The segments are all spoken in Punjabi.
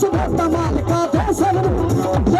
ਦੇਸ ਮਾਲਕਾ ਦੇ ਸਭ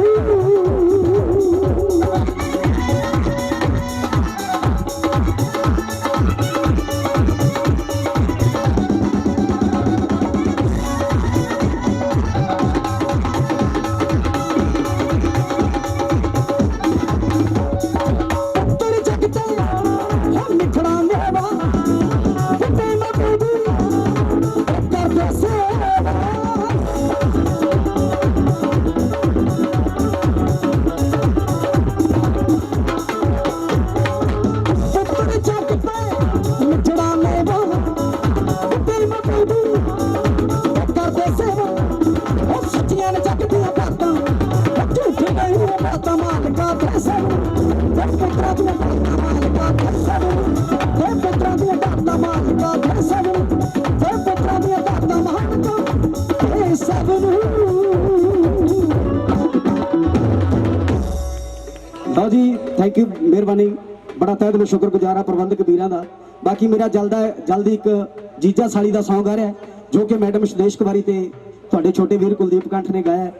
ਦੀਆਂ ਬਾਤਾਂ ਉਹ ਝੂਠ ਨਹੀਂ ਮਾਲਕਾ ਤੇ ਤੇ ਪੁੱਤਰਾਂ ਦੀਆਂ ਬਾਤਾਂ ਮਾਲਕਾ ਤੇ ਤੇ ਪੁੱਤਰਾਂ ਦੀਆਂ ਬਾਤਾਂ ਮਾਲਕਾ ਤੇ ਤੇ ਪੁੱਤਰਾਂ ਦੀਆਂ ਬਾਤਾਂ ਮਾਲਕਾ ਤੇ ਸਭ ਨੂੰ ਲਓ ਜੀ ਥੈਂਕ ਯੂ ਮਿਹਰਬਾਨੀ। ਬੜਾ ਤਹਿ ਦਿਲੋਂ ਸ਼ੁਕਰਗੁਜ਼ਾਰ ਆ ਪ੍ਰਬੰਧਕ ਵੀਰਾਂ ਦਾ। ਬਾਕੀ ਮੇਰਾ ਜਲਦਾ ਜਲਦੀ ਇੱਕ ਜੀਜਾ ਸਾਲੀ ਦਾ ਸੌਂਗ ਆ ਰਿਹਾ ਜੋ ਕਿ ਮੈਡਮ ਸੁਦੇਸ਼ ਕੁਮਾਰੀ ਤੇ ਤੁਹਾਡੇ ਛੋਟੇ ਵੀਰ ਕੁਲਦੀਪ ਕੰਠ ਨੇ ਗਾਇਆ